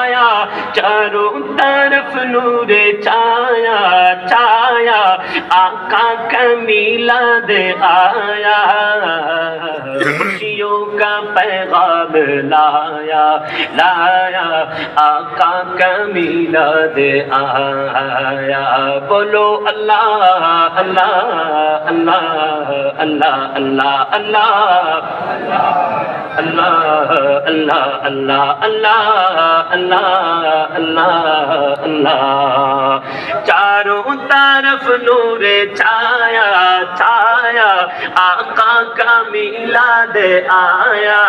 ছায়া চারো তরফ নূরে ছায়া ছায়া আকা কমিলা দে আয়া नबियों का पैगाम लाया लाया आका कमीना दे आया बोलो अल्लाह अल्लाह अल्लाह अल्लाह अल्लाह अल्लाह اللہ اللہ اللہ اللہ اللہ اللہ اللہ چاروں طرف نور چھایا چھایا آقا کا میلاد آیا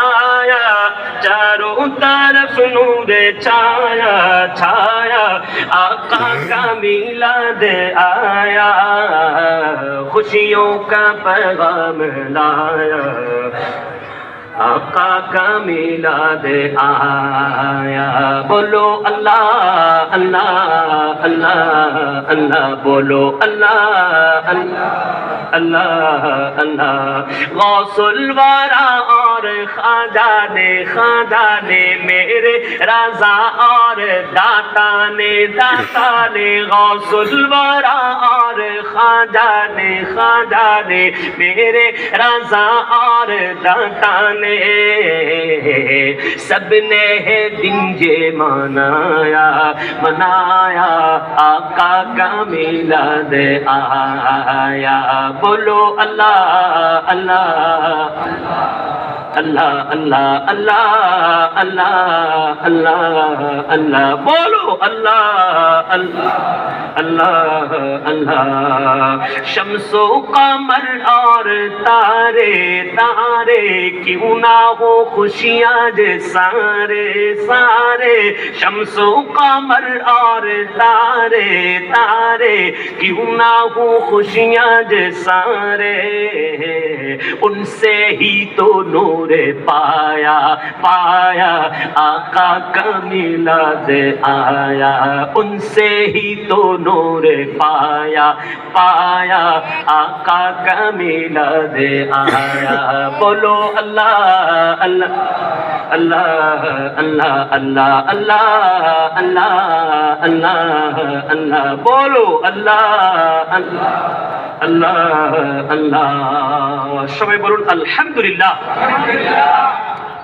آیا، چاروں طرف نور چھایا چھایا، آقا کا میلاد آیا، خوشیوں کا پیغام لایا۔ आका का मिलाद आया बोलो अल्लाह अल्लाह अल्लाह अल्लाह बोलो अल्लाह अल्लाह अल्लाह अल्लाह गौसुल वारा और खादा ने खादा ने मेरे राजा और दाता ने दाता ने गौसुल वारा और خاندان خاندان، میرے رضا اور دانتانے سب نے دن یہ منایا منایا، آقا کا میلاد آیا۔ بولو اللہ اللہ۔ اللہ اللہ اللہ اللہ اللہ اللہ. بولو اللہ اللہ اللہ اللہ. شمس و قمر اور تارے تارے، کیوں نہ ہو خوشیاں جے سارے سارے. شمس و قمر اور تارے تارے، کیوں نہ ہو خوشیاں جے سارے. ان سے ہی تو نور नूर पाया पाया आका का मिलाद आया उनसे ही तो नूर पाया पाया आका का मिलाद आया बोलो अल्लाह अल्लाह अल्लाह अल्लाह अल्लाह अल्लाह अल्लाह अल्लाह अल्लाह बोलो अल्लाह अल्लाह আল্লাহ আল্লাহ। সবাই বলুন, আলহামদুলিল্লাহ।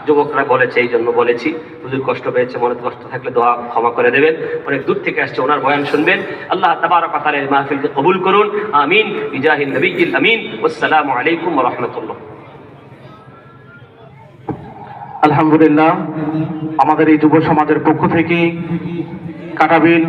যুবকরা বলেছে, এই জন্য বলেছি, হুজুর কষ্ট পেয়েছে, মনে কষ্ট থাকলে দোয়া ক্ষমা করে দেবেন। অনেক দূর থেকে আসছে ওনার বয়ান শুনবেন। আল্লাহ তাআলা এই মাহফিলকে কবুল করুন। আমিন। বিজাহিন নবিয়্যিল আমিন। আসসালামু আলাইকুম রাহমাতুল্লাহ। আলহামদুলিল্লাহ, আমাদের এই যুব সমাজের পক্ষ থেকে কাটাবিল